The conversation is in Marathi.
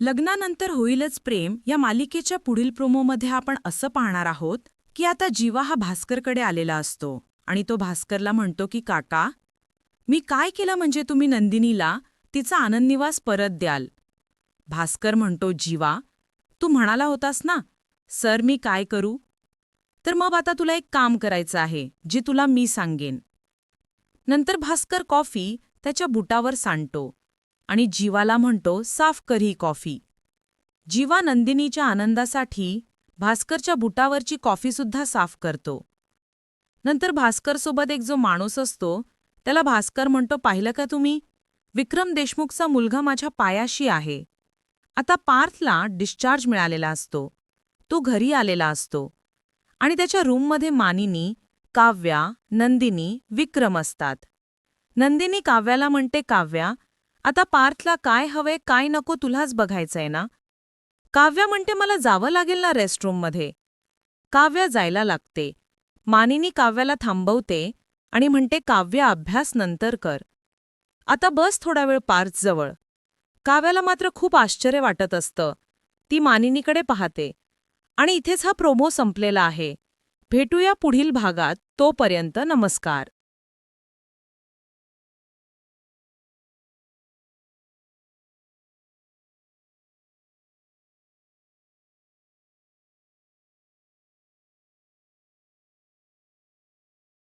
लग्नानंतर होईलच प्रेम या मालिकेच्या पुढील प्रोमोमध्ये आपण असं पाहणार आहोत की आता जीवा हा भास्करकडे आलेला असतो आणि तो भास्करला म्हणतो की काका मी काय केलं म्हणजे तुम्ही नंदिनीला तिचा आनंदनिवास परत द्याल? भास्कर म्हणतो जीवा तू म्हणाला होतास ना सर मी काय करू? तर मग आता तुला एक काम करायचं आहे जे तुला मी सांगेन. नंतर भास्कर कॉफी त्याच्या बुटावर सांडतो. आणि जीवाला म्हणतो साफ कर ही कॉफी. जीवा नंदिनीच्या आनंदासाठी भास्करच्या बुटावरची कॉफीसुद्धा साफ करतो. नंतर भास्करसोबत एक जो माणूस असतो त्याला भास्कर म्हणतो पाहिलं का तुम्ही? विक्रम देशमुखचा मुलगा माझ्या पायाशी आहे. आता पार्थला डिस्चार्ज मिळालेला असतो. तो घरी आलेला असतो. आणि त्याच्या रूममध्ये मानिनी काव्या नंदिनी विक्रम असतात. नंदिनी काव्याला म्हणते काव्या आता पार्थला काय हवंय काय नको तुलाच बघायचंय ना? काव्या म्हणते मला जावं लागेल ना रेस्टरूममध्ये काव्या जायला लागते. मानिनी काव्याला थांबवते आणि म्हणते काव्या अभ्यास नंतर कर. आता बस थोडा वेळ पार्थजवळ काव्याला मात्र खूप आश्चर्य वाटत असतं. ती मानिनीकडे पाहते. आणि इथेच हा प्रोमो संपलेला आहे. भेटूया पुढील भागात. तोपर्यंत नमस्कार.